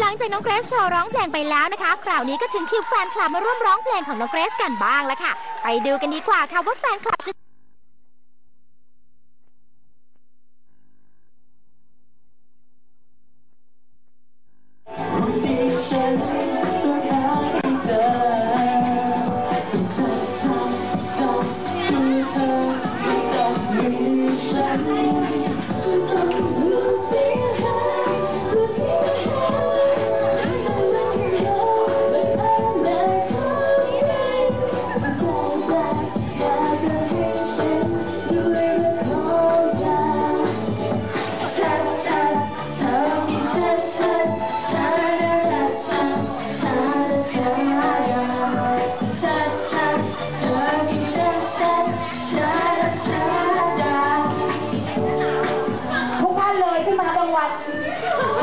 หลังจากน้องเกรซโชว์ร้องเพลงไปแล้วนะคะ คราวนี้ก็ถึงคิวแฟนคลับมาร่วมร้องเพลงของน้องเกรซกันบ้างแล้วค่ะ ไปดูกันดีกว่าค่ะว่าแฟนคลับจะางวัล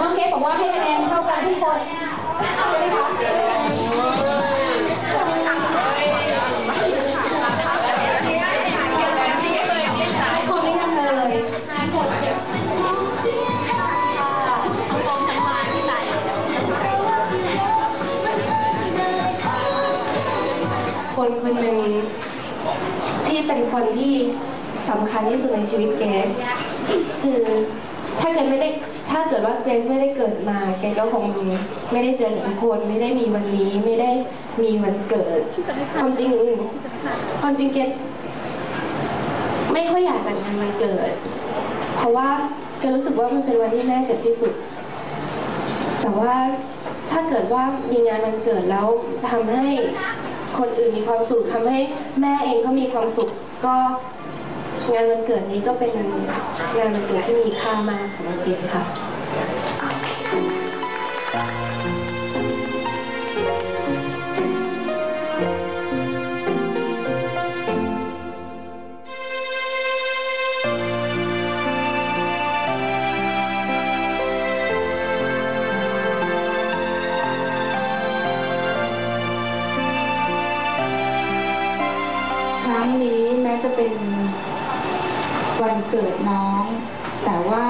น้องเกดบอกว่าให้คะแนนเท่ากันทุกคนใช่ไหมคะคนนี้กันเลยทุกคนคนคนหนึ่งที่เป็นคนที่สำคัญที่สุดในชีวิตเกคือ ถ้าเกิดไม่ได้ถ้าเกิดว่าเกรซไม่ได้เกิดมาเกดก็คงไม่ได้เจอทุกคนไม่ได้มีวันนี้ไม่ได้มีวันเกิด ความจริงความจริงเกดไม่ค่อยอยากจัดงานวันเกิด เพราะว่าเกดรู้สึกว่ามันเป็นวันที่แม่เจ็บที่สุด แต่ว่าถ้าเกิดว่ามีงานวันเกิดแล้วทำให้คนอื่นมีความสุขทำให้แม่เองก็มีความสุขก็ งานวันเกิดนี้ก็เป็นงานวันเกิดที่มีค่ามากสำหรับเด็กค่ะครั้งนี้แม้จะเป็น วันเกิดน้อง แต่ว่า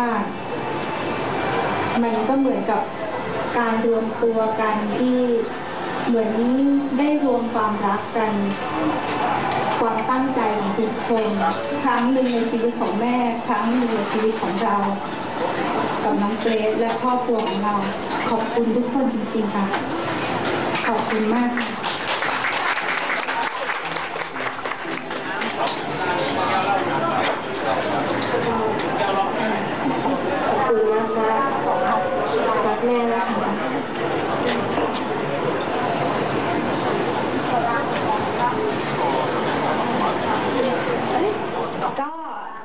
มันก็เหมือนกับการรวมตัวกันที่เหมือนได้รวมความรักกัน ความตั้งใจของทุกคนครั้งหนึ่งในชีวิตของแม่ ครั้งหนึ่งในชีวิตของเรา กับน้องเกรซและครอบครัวของเรา ขอบคุณทุกคนจริงๆค่ะ ขอบคุณมากค่ะ God.